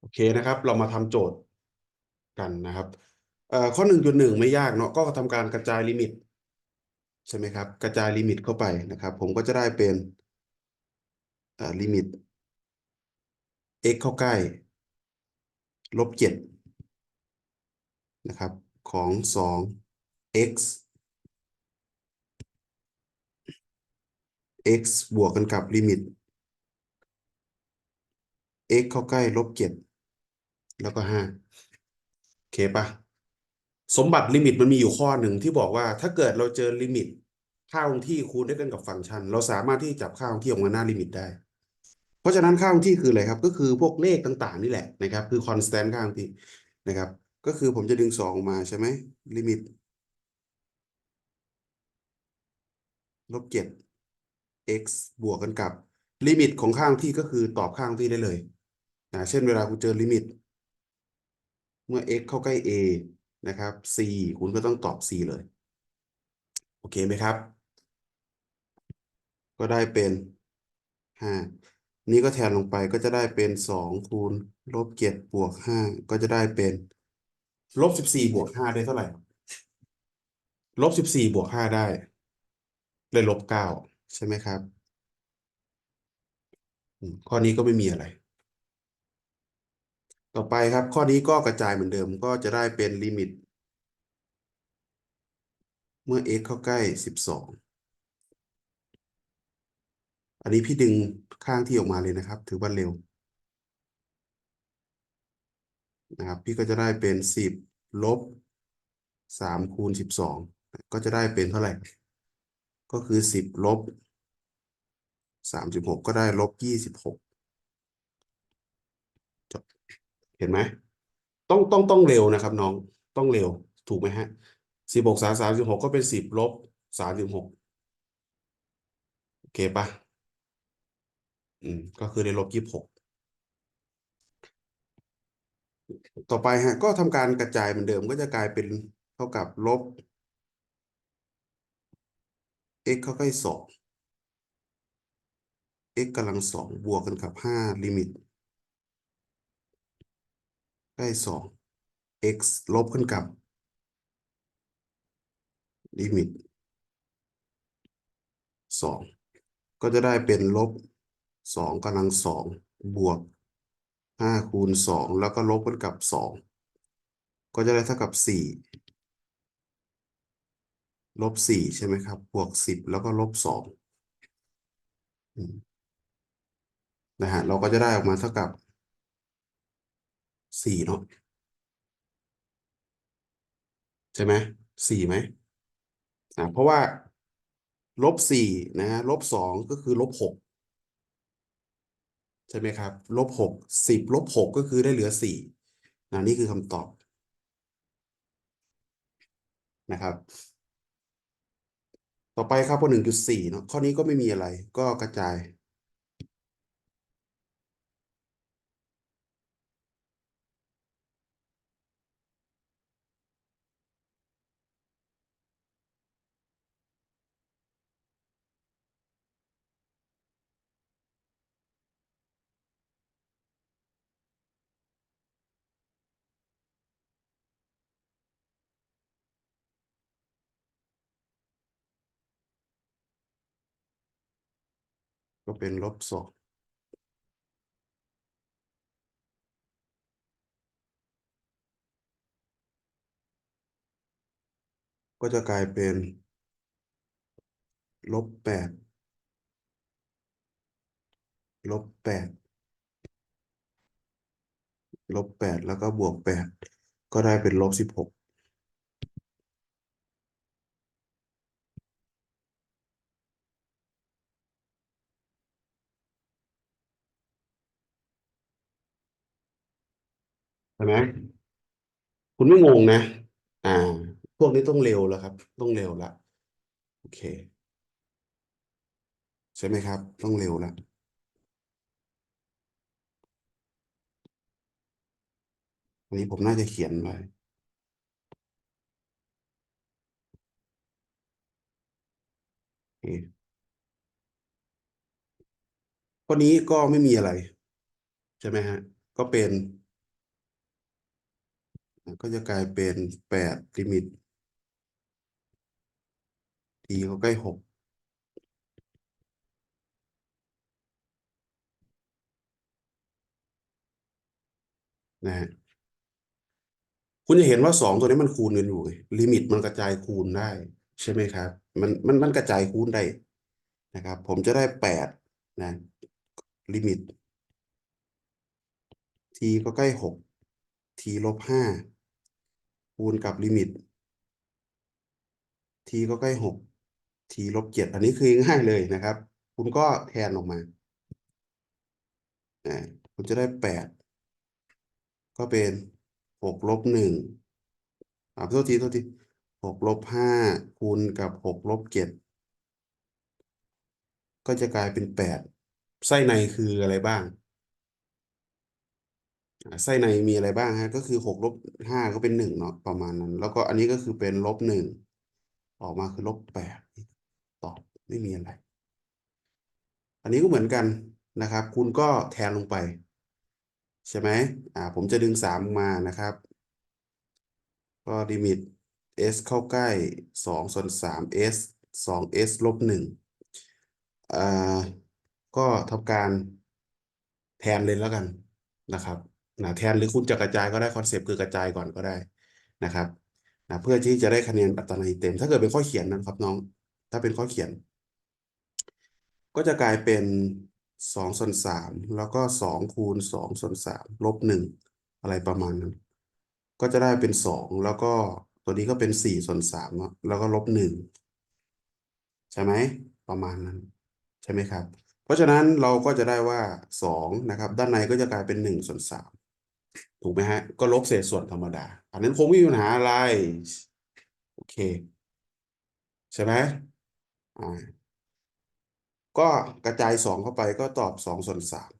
โอเคนะครับ เรามาทำโจทย์กันนะครับข้อหนึ่งจุดหนึ่งไม่ยากเนาะก็ทำการกระจายลิมิต ใช่ไหมครับ กระจายลิมิตเข้าไปนะครับ ผมก็จะได้เป็นลิมิต x เข้าใกล้ลบเจ็ดนะครับของสอง x x บวกกันกับลิมิต x เข้าใกล้ลบเจ็ด แล้วก็ห้าโอเคปะสมบัติลิมิตมันมีอยู่ข้อหนึ่งที่บอกว่า ถ้าเกิดเราเจอลิมิตค่าคงที่คูณด้วยกันกับฟังก์ชัน เราสามารถที่จะจับค่าคงที่ออกมาหน้าลิมิตได้ เพราะฉะนั้นค่าคงที่คืออะไรครับ ก็คือพวกเลขต่าง ๆ นี่แหละนะครับ คือ constant ค่าคงที่นะครับ ก็คือผมจะดึงสองออกมาใช่ไหมลิมิตลบเจ็ด x บวกกันกับลิมิตของค่าคงที่ก็คือตอบค่าคงที่ได้เลยนะเช่นเวลาคุณเจอลิมิต เมื่อ x เข้าใกล้ a นะครับ c คุณก็ต้องตอบ c เลย โอเคไหมครับ ก็ได้เป็นห้านี่ก็แทนลงไปก็จะได้เป็นสองคูณลบเจ็ดบวกห้าก็จะได้เป็นลบสิบสี่บวกห้าได้เท่าไหร่ลบสิบสี่บวกห้าได้เลยลบเก้าใช่ไหมครับข้อนี้ก็ไม่มีอะไร ต่อไปครับ ข้อนี้ก็กระจายเหมือนเดิมก็จะได้เป็นลิมิต เมื่อ x เข้าใกล้ 12 อันนี้พี่ดึงข้างที่ออกมาเลยนะครับ ถือว่าเร็วนะครับ พี่ก็จะได้เป็น 10 ลบ 3 คูณ 12 ก็จะได้เป็นเท่าไหร่ ก็คือ 10 ลบ 36 ก็ได้ลบ 26 เห็นไหมต้องต้องต้องเร็วนะครับ น้องต้องเร็วถูกไหมฮะสิบหกสามสามสิบหกก็เป็นสิบลบสามสิบหกโอเคปะอืมก็คือได้ลบยี่สิบหกต่อไปฮะ ก็ทำการกระจายเหมือนเดิมก็จะกลายเป็นเท่ากับลบ x เข้าใกล้สอง x กำลังสองบวกกันกับห้าลิมิต ใกล้สอง x ลบกันกับลิมิตสองก็จะได้เป็นลบสองกำลังสองบวกห้าคูณสองแล้วก็ลบกันกับสองก็จะได้เท่ากับสี่ลบสี่ใช่ไหมครับ บวกสิบแล้วก็ลบสองนะฮะเราก็จะได้ออกมาเท่ากับ สี่เนาะใช่ไหมสี่ไหมอ่าเพราะว่าลบสี่นะฮะลบสองก็คือลบหกใช่ไหมครับลบหกสิบลบหกก็คือได้เหลือสี่นะนี่คือคำตอบนะครับ ต่อไปครับข้อหนึ่งจุดสี่เนาะข้อนี้ก็ไม่มีอะไรก็กระจาย ก็เป็นลบสองก็จะกลายเป็นลบแปดลบแปดลบแปดแล้วก็บวกแปดก็ได้เป็นลบสิบหก ช่ไหมคุณไม่งงนะ อ่า พวกนี้ต้องเร็วแล้วครับ ต้องเร็วละโอเค ใช่ไหมครับ ต้องเร็วละอันนี้ผมน่าจะเขียนไว้ข้อนี้ก็ไม่มีอะไร ใช่ไหมฮะ ก็เป็น ก็จะกลายเป็นแปดลิมิต t ก็ใกล้หกนะฮะคุณจะเห็นว่าสองตัวนี้มันคูณกันอยู่ลิมิตมันกระจายคูณได้ ใช่ไหมครับ มันมันมันกระจายคูณได้นะครับ ผมจะได้แปดนะลิมิต t ก็ใกล้หก t ลบห้า คูณกับลิมิต t ก็ใกล้หก t ลบเจ็ดอันนี้คือง่ายเลยนะครับ คุณก็แทนออกมาอ่าคุณจะได้แปดก็เป็นหกลบหนึ่งอ่าโทษทีโทษทีหกลบห้าคูณกับหกลบเจ็ดก็จะกลายเป็นแปดไส้ในคืออะไรบ้าง ไส้ในมีอะไรบ้างฮะ ก็คือหกลบห้าก็เป็นหนึ่งเนาะประมาณนั้น แล้วก็อันนี้ก็คือเป็นลบหนึ่งออกมาคือลบแปดตอบไม่มีอะไร อันนี้ก็เหมือนกันนะครับ คุณก็แทนลงไป ใช่ไหมอ่า ผมจะดึงสามมานะครับ ก็ลิมิต s เข้าใกล้สองส่วนสาม s สอง s ลบหนึ่งอ่าก็ทำการแทนเลยแล้วกันนะครับ นะแทนหรือคุณจะกระจายก็ได้คอนเซปต์คือกระจายก่อนก็ได้นะครับนะเพื่อที่จะได้คะแนนอัตราเต็ม ถ้าเกิดเป็นข้อเขียนนะครับน้อง ถ้าเป็นข้อเขียน ก็จะกลายเป็นสองส่วนสามแล้วก็สองคูณสองส่วนสามลบหนึ่งอะไรประมาณนั้น ก็จะได้เป็นสองแล้วก็ตัวนี้ก็เป็นสี่ส่วนสามแล้วก็ลบหนึ่งใช่ไหมประมาณนั้น ใช่ไหมครับ เพราะฉะนั้นเราก็จะได้ว่าสองนะครับ ด้านในก็จะกลายเป็นหนึ่งส่วนสาม ถูกไหมฮะ ก็ลบเศษส่วนธรรมดา อันนั้นคงไม่มีปัญหาอะไร โอเค ใช่ไหมอ่าก็กระจายสองเข้าไปก็ตอบสองส่วนสาม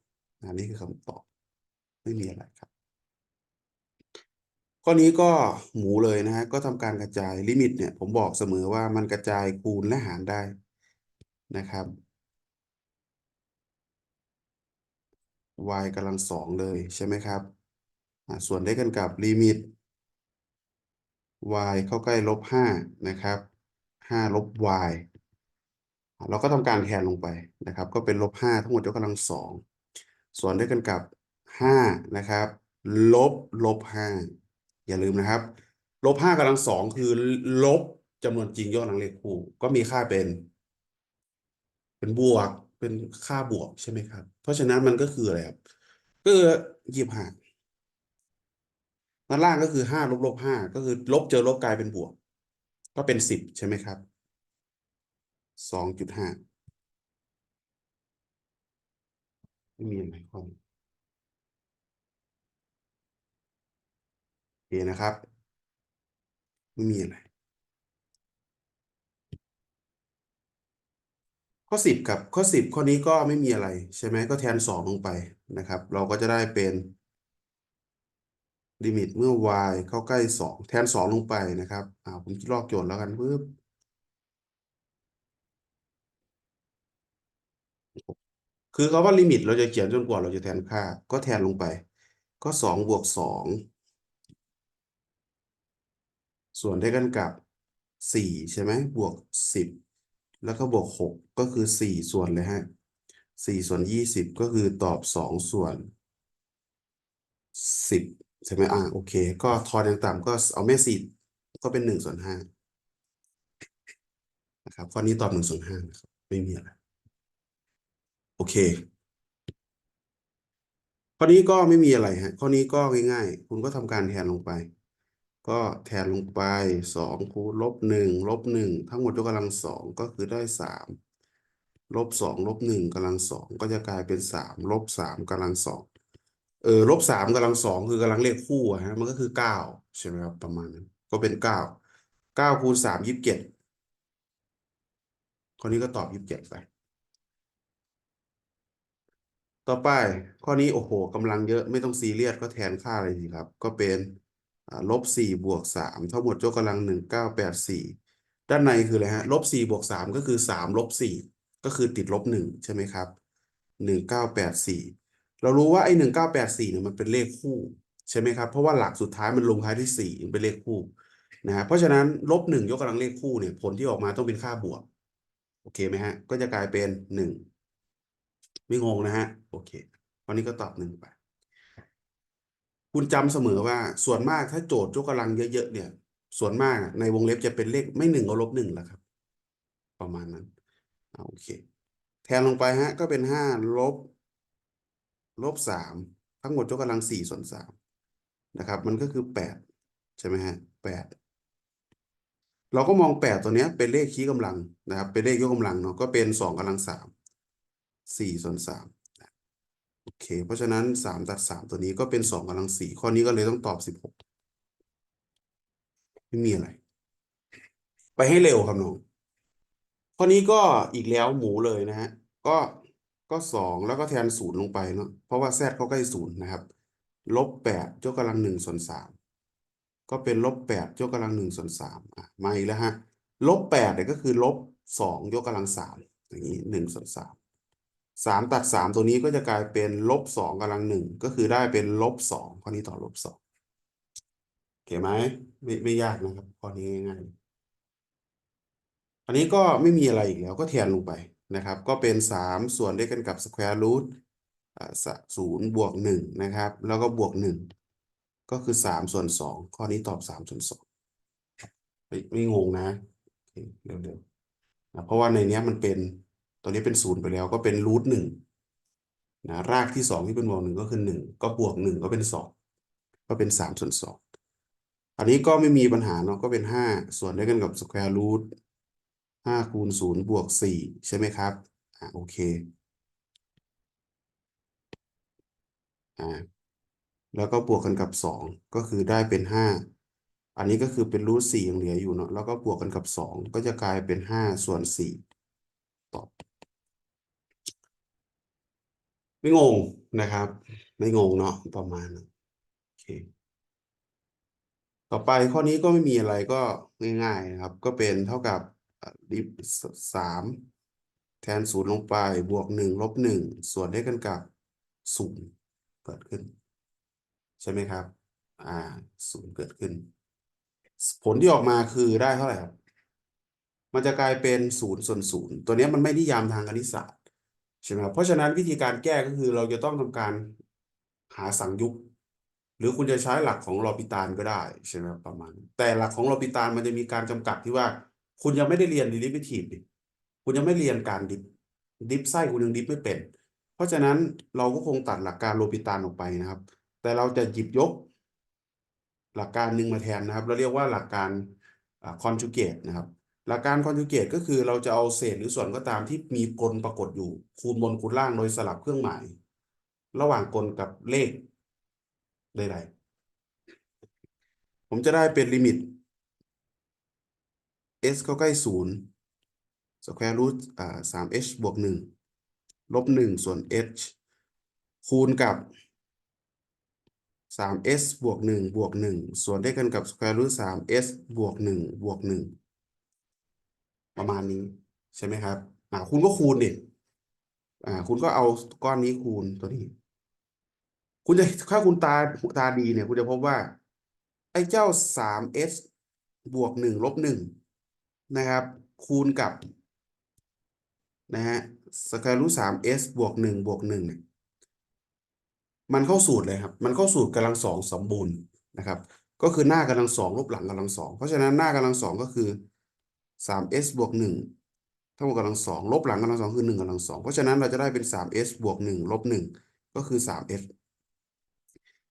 อันนี้คือคำตอบ ไม่มีอะไรครับ ข้อนี้ก็หมูเลยนะฮะ ก็ทำการกระจายลิมิตเนี่ย ผมบอกเสมอว่ามันกระจายคูณและหารได้นะครับ y กำลังสองเลยใช่ไหมครับ ส่วนได้กันกับลิมิต y เข้าใกล้ลบห้านะครับห้าลบ y เราก็ทำการแทนลงไปนะครับ ก็เป็นลบห้าทั้งหมดยกกำลังสองส่วนได้กันกับห้านะครับ ลบลบห้าอย่าลืมนะครับลบห้ากำลังสองคือ ลบจำนวนจริงยอดกำลังเลขคู่ ก็มีค่าเป็น เป็นบวกเป็นค่าบวกใช่ไหมครับ เพราะฉะนั้นมันก็คืออะไรครับก็คือยี่สิบห้า ด้านล่างก็คือห้าลบลบห้าก็คือ ลบเจอลบกลายเป็นบวก ก็เป็นสิบใช่ไหมครับสองจุดห้าไม่มีอะไรข้อโอเคนะครับไม่มีอะไรข้อสิบครับข้อสิบข้อนี้ก็ไม่มีอะไร ใช่ไหมก็แทนสองลงไปนะครับ เราก็จะได้เป็น ลิมิตเมื่อ y เข้าใกล้สองแทนสองลงไปนะครับอ่าผมลอกโจทย์แล้วกันปึ๊บคือคำว่าลิมิตเราจะเขียนจนกว่าเราจะแทนค่า ก็แทนลงไป ก็สองบวกสองส่วนได้กันกับสี่ใช่ไหมบวกสิบแล้วก็บวกหกก็คือสี่ส่วนเลยฮะสี่ส่วนยี่สิบก็คือตอบสองส่วนสิบ ใช่ไหมอ่าโอเค ก็ทอนอย่างต่ำก็เอาแม่สี่ก็เป็นหนึ่งส่วนห้านะครับข้อนี้ตอบหนึ่งส่วนห้านะครับไม่มีอะไรโอเคข้อนี้ก็ไม่มีอะไรฮะข้อนี้ก็ง่ายๆ คุณก็ทำการแทนลงไป ก็แทนลงไปสองคูณลบหนึ่งลบหนึ่งทั้งหมดยกกำลังสองก็คือได้สามลบสองลบหนึ่งกำลังสองก็จะกลายเป็นสามลบสามกำลังสอง เออลบสามกำลังสองคือกำลังเลขคู่อะฮะมันก็คือเก้าใช่ไหมครับประมาณนั้นก็เป็นเก้าเก้าคูณสามยี่สิบเจ็ดข้อนี้ก็ตอบยี่สิบเจ็ดไป ต่อไปข้อนี้โอ้โหกำลังเยอะไม่ต้องซีเรียสก็แทนค่าเลยสิครับ ก็เป็นลบสี่บวกสามทั้งหมดยกกำลังหนึ่งเก้าแปดสี่ด้านในคืออะไรฮะลบสี่บวกสามก็คือสามลบสี่ก็คือติดลบหนึ่งใช่ไหมครับหนึ่งเก้าแปดสี่ เรารู้ว่าไอ้หนึ่งเก้าแปดสี่เนี่ยมันเป็นเลขคู่ใช่ไหมครับ เพราะว่าหลักสุดท้ายมันลงท้ายที่สี่เป็นเลขคู่นะฮะเพราะฉะนั้นลบหนึ่งยกกำลังเลขคู่เนี่ยผลที่ออกมาต้องเป็นค่าบวก โอเคไหมฮะ ก็จะกลายเป็นหนึ่งไม่งงนะฮะ โอเควันนี้ก็ตอบหนึ่งไป คุณจำเสมอว่าส่วนมากถ้าโจทย์ยกกำลังเยอะๆเนี่ย ส่วนมากในวงเล็บจะเป็นเลขไม่หนึ่งก็ลบหนึ่งแหละครับ ประมาณนั้นอ่าโอเค แทนลงไปฮะ ก็เป็นห้าลบ ลบสามทั้งหมดยกกำลังสี่ส่วนสามนะครับ มันก็คือแปดใช่ไหมฮะแปดเราก็มองแปดตัวเนี้ยเป็นเลขคี่กำลังนะครับ เป็นเลขยกกำลังเนาะก็เป็นสองกำลังสามสี่ส่วนสามโอเค เพราะฉะนั้นสามตัดสามตัวนี้ก็เป็นสองกำลังสี่ข้อนี้ก็เลยต้องตอบสิบหกไม่มีอะไร ไปให้เร็วครับน้องข้อนี้ก็อีกแล้วหมูเลยนะฮะก็ ก็สองแล้วก็แทนศูนย์ลงไปเนาะเพราะว่าแซดเขาใกล้ศูนย์นะครับลบแปดยกกำลังหนึ่งส่วนสามก็เป็นลบแปดยกกำลังหนึ่งส่วนสามอะมาอีกแล้วฮะลบแปดเนี่ยก็คือลบสองยกกำลังสามอย่างนี้หนึ่งส่วนสามสามตัดสามตัวนี้ก็จะกลายเป็นลบสองกำลังหนึ่งก็คือได้เป็นลบสองข้อนี้ต่อลบสองโอเคไหมไม่ไม่ยากนะครับข้อนี้ง่ายๆอันนี้ก็ไม่มีอะไรอีกแล้วก็แทนลงไป นะครับ ก็เป็นสามส่วนด้วยกันกับ square root ศูนย์บวกหนึ่งนะครับ แล้วก็บวกหนึ่งก็คือสามส่วนสองข้อนี้ตอบสามส่วนสองไม่ไม่งงนะโอเคเร็วๆนะเพราะว่าในนี้มันเป็นตัวนี้เป็นศูนย์ไปแล้วก็เป็นรูทหนึ่งนะรากที่สองที่เป็นบวกหนึ่งก็คือหนึ่งก็บวกหนึ่งก็เป็นสองก็เป็นสามส่วนสองอันนี้ก็ไม่มีปัญหาเนาะก็เป็นห้าส่วนด้วยกันกับ square root ห้าคูณศูนย์บวกสี่ใช่ไหมครับอ่าโอเคอ่าแล้วก็บวกกันกับสองก็คือได้เป็นห้าอันนี้ก็คือเป็นรูทสี่ยังเหลืออยู่เนาะแล้วก็บวกกันกับสองก็จะกลายเป็นห้าส่วนสี่ตอบไม่งงนะครับ ไม่งงเนาะประมาณโอเคต่อไปข้อนี้ก็ไม่มีอะไรก็ง่ายๆนะครับ ก็เป็นเท่ากับ ลิบสามแทนศูนย์ลงไปบวกหนึ่งลบหนึ่งส่วนด้วยกันกับศูนย์เกิดขึ้น ใช่ไหมครับ อ่าศูนย์เกิดขึ้น ผลที่ออกมาคือได้เท่าไหร่ครับ มันจะกลายเป็นศูนย์ส่วนศูนย์ตัวเนี้ยมันไม่นิยามทางคณิตศาสตร์ใช่ไหมครับเพราะฉะนั้นวิธีการแก้ก็คือเราจะต้องทำการหาสังยุกหรือคุณจะใช้หลักของลอปิตานก็ได้ใช่ไหมครับประมาณ แต่หลักของลอปิตานมันจะมีการจำกัดที่ว่า คุณยังไม่ได้เรียน derivative ดิคุณยังไม่เรียนการดิฟดิฟไส้คุณยังดิฟไม่เป็น เพราะฉะนั้นเราก็คงตัดหลักการโลปิตานออกไปนะครับ แต่เราจะหยิบยก หลักการหนึ่งมาแทนนะครับ เราเรียกว่าหลักการคอนจูเกตนะครับ หลักการคอนจูเกตก็คือเราจะเอาเศษหรือส่วนก็ตามที่มีกลปรากฏอยู่ คูณบนคูณล่างโดยสลับเครื่องหมาย ระหว่างกลกับเลขใดๆผมจะได้เป็นลิมิต s เข้าใกล้ศูนย์ square root อ่าสาม h บวกหนึ่งลบหนึ่งส่วน h คูณกับสาม s บวกหนึ่งบวกหนึ่งส่วนได้กันกับ square root สาม s บวกหนึ่งบวกหนึ่งประมาณนี้ใช่ไหมครับ อ่าคุณก็คูณดิอ่า คุณก็เอาก้อนนี้คูณตัวนี้ คุณจะถ้าคุณตาตาดีเนี่ย คุณจะพบว่า ไอ้เจ้าสาม s บวกหนึ่งลบหนึ่ง นะครับ คูณกับนะฮะสแควร์รูทสาม s บวกหนึ่งบวกหนึ่งเนี่ยมันเข้าสูตรเลยครับ มันเข้าสูตรกำลังสองสมบูรณ์นะครับ ก็คือหน้ากำลังสองลบหลังกำลังสองเพราะฉะนั้นหน้ากำลังสองก็คือสาม s บวกหนึ่งเท่ากับกำลังสองลบหลังกำลังสองคือหนึ่งกำลังสองเพราะฉะนั้นเราจะได้เป็นสาม s บวกหนึ่งลบหนึ่งก็คือสาม s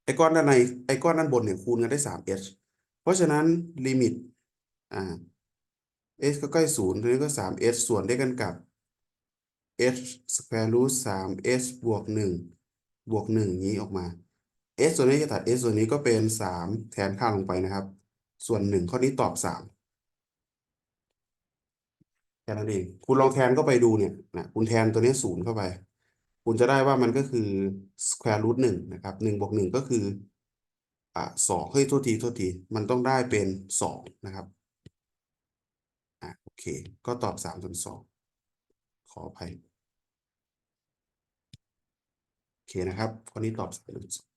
ไอ้ก้อนด้านในไอ้ก้อนด้านบนเนี่ยคูณกันได้สาม h เพราะฉะนั้นลิมิตอ่า s ก็ใกล้ศูนย์ตัวนี้ก็สาม s ส่วนได้กันกับ h square root สาม s บวกหนึ่งบวกหนึ่งนี้ออกมา s ส่วนนี้จะตัด s ส่วนนี้ก็เป็นสามแทนค่าลงไปนะครับ ส่วนหนึ่งข้อนี้ตอบสามแค่นั้นเอง คุณลองแทนก็ไปดูเนี่ยนะคุณแทนตัวนี้ศูนย์เข้าไป คุณจะได้ว่ามันก็คือ square root หนึ่งนะครับหนึ่งบวกหนึ่งก็คืออ่าสองเฮ้ยโทษทีโทษที มันต้องได้เป็นสองนะครับ เค ก็ตอบสามส่วนสองขออภัยโอเคนะครับข้อนี้ตอบสามส่วนสอง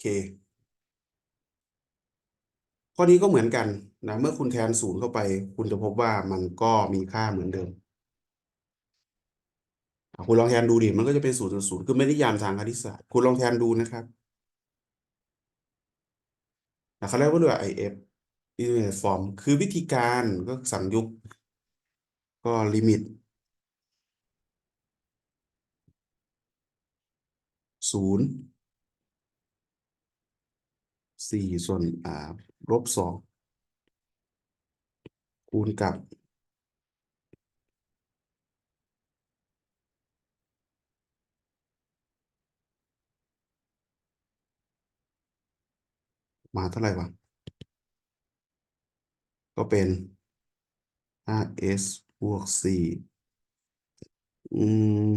เค ข้อนี้ก็เหมือนกันนะเมื่อคุณแทนศูนย์เข้าไป คุณจะพบว่ามันก็มีค่าเหมือนเดิมคุณลองแทนดูดิมันก็จะเป็นศูนย์ศูนย์คือไม่ได้ยามทางคณิตศาสตร์คุณลองแทนดูนะครับเขาเรียกว่าเรือ IF Infinite Form คือวิธีการก็สั่งยุกก็ลิมิตศูนย์สี่ส่วนอ่าลบสองคูณกับมาเท่าไหร่วะ ก็เป็น 5s บวกสี่อืม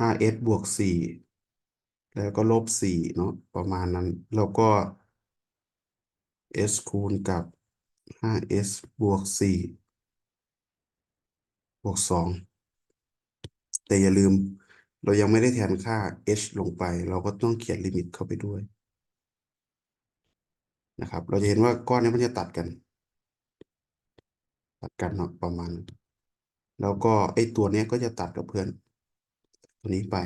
5s บวกสี่แล้วก็ลบสี่เนาะประมาณนั้น แล้วก็ s คูณกับ 5s บวกสี่บวกสองแต่อย่าลืม เรายังไม่ได้แทนค่า h ลงไป เราก็ต้องเขียนลิมิตเข้าไปด้วยนะครับ เราจะเห็นว่าก้อนนี้มันจะตัดกัน ตัดกันเนาะประมาณ แล้วก็ไอตัวเนี้ยก็จะตัดกับเพื่อน ตัวนี้ไป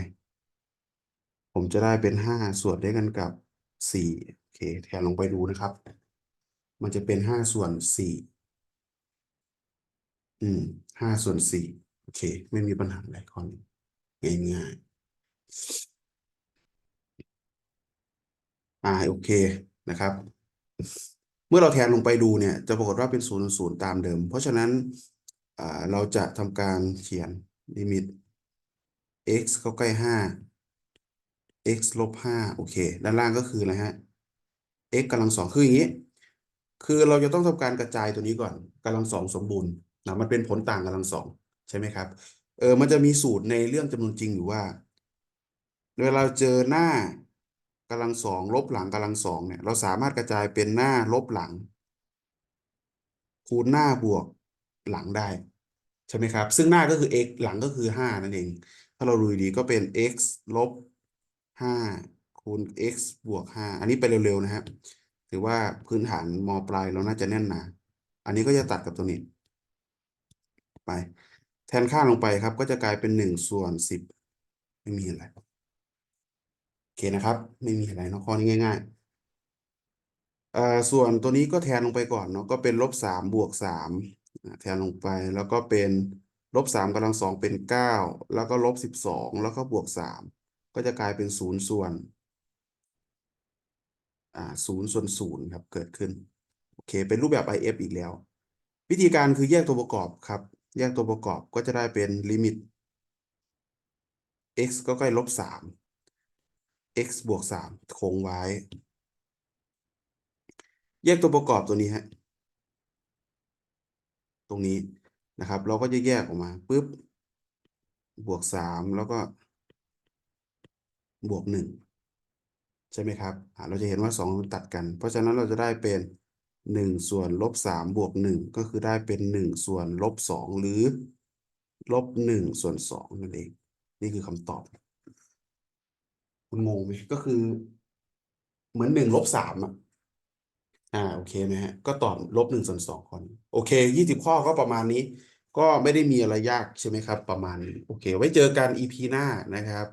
ผมจะได้เป็นห้าส่วนด้วยกันกับสี่โอเค แทนลงไปดูนะครับ มันจะเป็นห้าส่วนสี่อืมห้าส่วนสี่โอเค ไม่มีปัญหาอะไรข้อนี้ง่ายๆอ่าโอเคนะครับ เมื่อเราแทนลงไปดูเนี่ย จะปรากฏว่าเป็นศูนย์ศูนย์ตามเดิม เพราะฉะนั้นเราจะทำการเขียนลิมิต x เข้าใกล้ห้า x ลบห้าโอเค ด้านล่างก็คืออะไรฮะ x กำลังสองคืออย่างนี้ คือเราจะต้องทำการกระจายตัวนี้ก่อนกำลังสองสมบูรณ์นะมันเป็นผลต่างกำลังสองใช่ไหมครับ เออมันจะมีสูตรในเรื่องจำนวนจริงอยู่ว่า เวลาเราเจอหน้า กำลังสองลบหลังกำลังสองเนี่ยเราสามารถกระจายเป็นหน้าลบหลัง คูณหน้าบวกหลังได้ใช่ไหมครับ ซึ่งหน้าก็คือ x หลังก็คือห้านั่นเอง ถ้าเราดูดีก็เป็น x ลบห้าคูณ x บวกห้าอันนี้ไปเร็ว ๆ นะครับ ถือว่าพื้นฐานมปลายเราน่าจะแน่นหนา อันนี้ก็จะตัดกับตัวนี้ ไป แทนค่าลงไปครับ ก็จะกลายเป็นหนึ่งส่วนสิบไม่มีอะไร อเคนะครับ ไม่มีอะไรเนาะข้อนี้ง่ายๆอ่อส่วนตัวนี้ก็แทนลงไปก่อนเนาะก็เป็นลบสามบวกสามแทนลงไปแล้วก็เป็นลบสามกำลังสองเป็นเก้าแล้วก็ลบสิบสองแล้วก็บวกสามก็จะกลายเป็นศูนย์ส่วนอ่าศูนย์ส่วนศูนย์ครับเกิดขึ้นโอเค เป็นรูปแบบ IF อีกแล้ว วิธีการคือแยกตัวประกอบครับ แยกตัวประกอบก็จะได้เป็นลิมิต x ก็ใกล้ลบสาม x บวกสามคงไว้ แยกตัวประกอบตัวนี้ฮะ ตรงนี้นะครับ เราก็จะแยกออกมาปุ๊บบวกสามแล้วก็ บวกหนึ่งใช่ไหมครับ เราจะเห็นว่าสองตัดกัน เพราะฉะนั้นเราจะได้เป็นหนึ่งส่วนลบสามบวกหนึ่งก็คือได้เป็นหนึ่งส่วนลบสองหรือลบหนึ่งส่วนสองนั่นเอง นี่คือคำตอบ คุณงงไหมก็คือ เหมือนหนึ่งลบสามอะอ่าโอเคไหมฮะ ก็ตอบลบหนึ่งส่วนสองคน โอเคยี่สิบข้อก็ประมาณนี้ ก็ไม่ได้มีอะไรยากใช่ไหมครับ ประมาณนี้โอเค ไว้เจอกัน EP หน้านะครับ